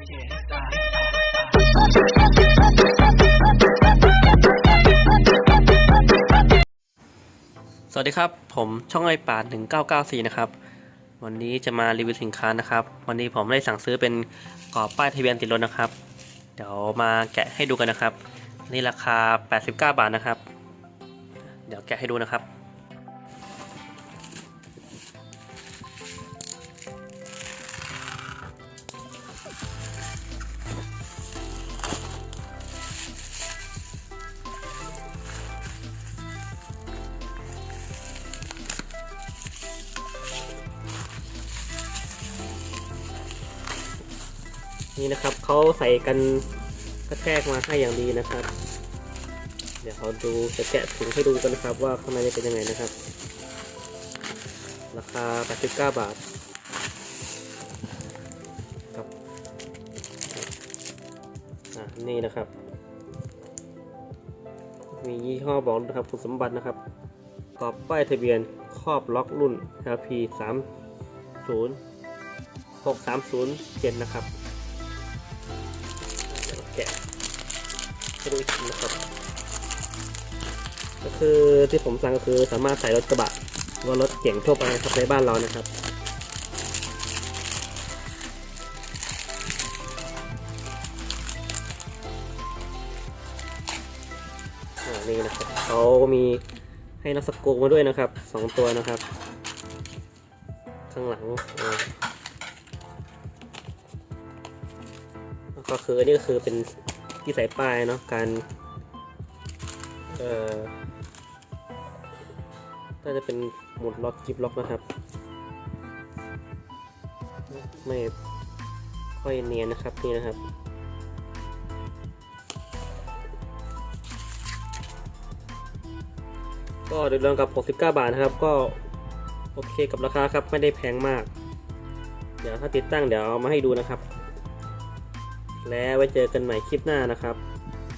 สวัสดีครับ ผมช่องไอป่า1994 นะครับ วันนี้จะมารีวิวสินค้านะครับ วันนี้ผมได้สั่งซื้อเป็นกรอบป้ายทะเบียนติดรถนะครับ เดี๋ยวมาแกะให้ดูกันนะครับ นี่ราคา 89 บาทนะครับ เดี๋ยวแกะให้ดูนะครับ นี่นะครับเขาใส่กันกระแทกมาให้อย่างดีนะครับ เดี๋ยวเขาดูจะแกะถุงให้ดูกันนะครับ ว่าข้างในเป็นยังไงนะครับ ราคา 89 บาทครับอะนี่นะครับ มียี่ห้อบอกนะครับคุณสมบัตินะครับกรอบป้ายทะเบียนครอบล็อกรุ่น LP 3 0 6 3 0 7 นะครับเดี๋ยวแกะให้ดูอีกทีนะครับ ก็คือที่ผมสั่งก็คือสามารถใส่รถกระบะหรือว่ารถเก๋งทั่วไปครับในบ้านเรานะครับนี่นะครับเขามีให้นักสกูมาด้วยนะครับสองตัวนะครับ ข้างหลัง ก็คืออันนี้ก็คือเป็นที่ใส่ป้ายเนาะการเอ่อน่าจะเป็นหมุดล็อกจิบล็อกนะครับ ไม่ค่อยเนียนนะครับนี่นะครับก็โดยรวมกับ 69 บาทนะครับ ก็โอเคกับราคาครับ ไม่ได้แพงมาก เดี๋ยวถ้าติดตั้งเดี๋ยวเอามาให้ดูนะครับ และไว้เจอกันใหม่คลิปหน้านะครับ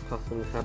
ขอบคุณครับ